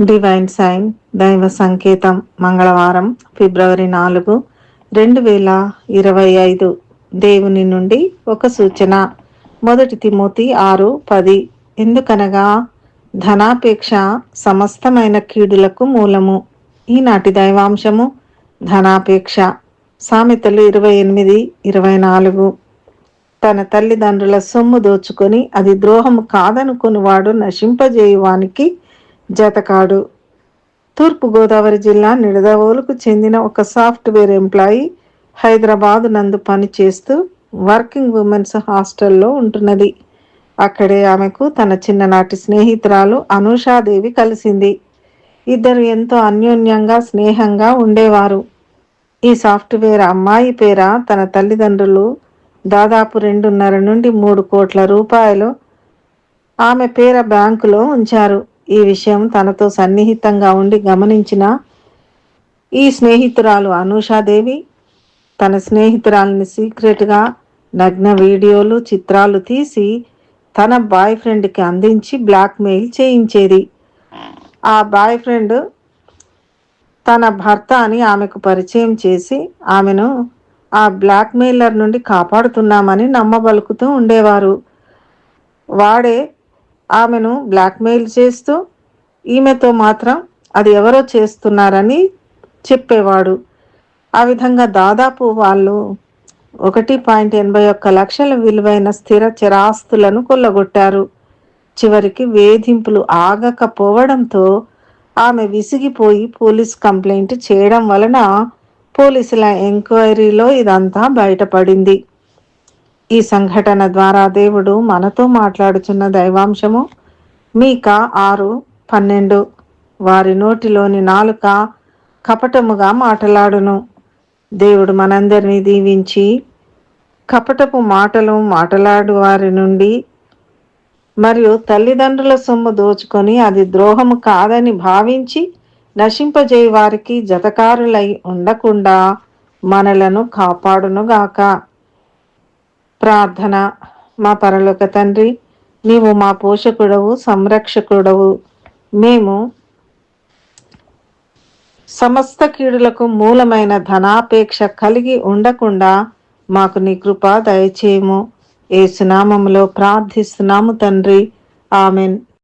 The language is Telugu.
డివైన్ సైన్ దైవ సంకేతం మంగళవారం ఫిబ్రవరి నాలుగు రెండు వేల ఇరవై ఐదు. దేవుని నుండి ఒక సూచన. మొదటి తిమోతి ఆరు పది. ఎందుకనగా ధనాపేక్ష సమస్తమైన కీడులకు మూలము. ఈనాటి దైవాంశము ధనాపేక్ష. సామెతలు ఇరవై ఎనిమిది ఇరవై నాలుగు. తన తల్లిదండ్రుల సొమ్ము దోచుకొని అది ద్రోహము కాదనుకుని నశింపజేయువానికి జతకాడు. తూర్పుగోదావరి జిల్లా నిడదవోలుకు చెందిన ఒక సాఫ్ట్వేర్ ఎంప్లాయీ హైదరాబాద్ నందు పనిచేస్తూ వర్కింగ్ ఉమెన్స్ హాస్టల్లో ఉంటున్నది. అక్కడే ఆమెకు తన చిన్ననాటి స్నేహితురాలు అనూషాదేవి కలిసింది. ఇద్దరు ఎంతో అన్యోన్యంగా స్నేహంగా ఉండేవారు. ఈ సాఫ్ట్వేర్ అమ్మాయి పేర తన తల్లిదండ్రులు దాదాపు రెండున్నర నుండి మూడు కోట్ల రూపాయలు ఆమె పేర బ్యాంకులో ఉంచారు. ఈ విషయం తనతో సన్నిహితంగా ఉండి గమనించిన ఈ స్నేహితురాలు అనూషాదేవి తన స్నేహితురాలని సీక్రెట్గా నగ్న వీడియోలు చిత్రాలు తీసి తన బాయ్ ఫ్రెండ్కి అందించి బ్లాక్మెయిల్ చేయించేది. ఆ బాయ్ ఫ్రెండ్ తన భర్త అని ఆమెకు పరిచయం చేసి ఆమెను ఆ బ్లాక్మెయిలర్ నుండి కాపాడుతున్నామని నమ్మబలుకుతూ ఉండేవారు. వాడే ఆమెను బ్లాక్మెయిల్ చేస్తూ ఈమెతో మాత్రం అది ఎవరో చేస్తున్నారని చెప్పేవాడు. ఆ విధంగా దాదాపు వాళ్ళు ఒకటి పాయింట్ ఎనభై ఒక్క లక్షల విలువైన స్థిర చిరాస్తులను కొల్లగొట్టారు. చివరికి వేధింపులు ఆగకపోవడంతో ఆమె విసిగిపోయి పోలీస్ కంప్లైంట్ చేయడం వలన పోలీసుల ఎంక్వైరీలో ఇదంతా బయటపడింది. ఈ సంఘటన ద్వారా దేవుడు మనతో మాట్లాడుచున్న దైవాంశము మీక ఆరు పన్నెండు. వారి నోటిలోని నాలుక కపటముగా మాటలాడును. దేవుడు మనందరినీ దీవించి కపటపు మాటలు మాటలాడు వారి నుండి మరియు తల్లిదండ్రుల సొమ్ము దోచుకొని అది ద్రోహము కాదని భావించి నశింపజేయ వారికి జతకారులై ఉండకుండా మనలను కాపాడునుగాక. ప్రార్థన. మా పరలోక తండ్రి నీవు మా పోషకుడవు సంరక్షకుడవు. మేము సమస్త కీడులకు మూలమైన ధనాపేక్ష కలిగి ఉండకుండా మాకు నీ కృప దయచేయము. ఏసునామములో ప్రార్థిస్తున్నాము తండ్రి. ఆమెన్.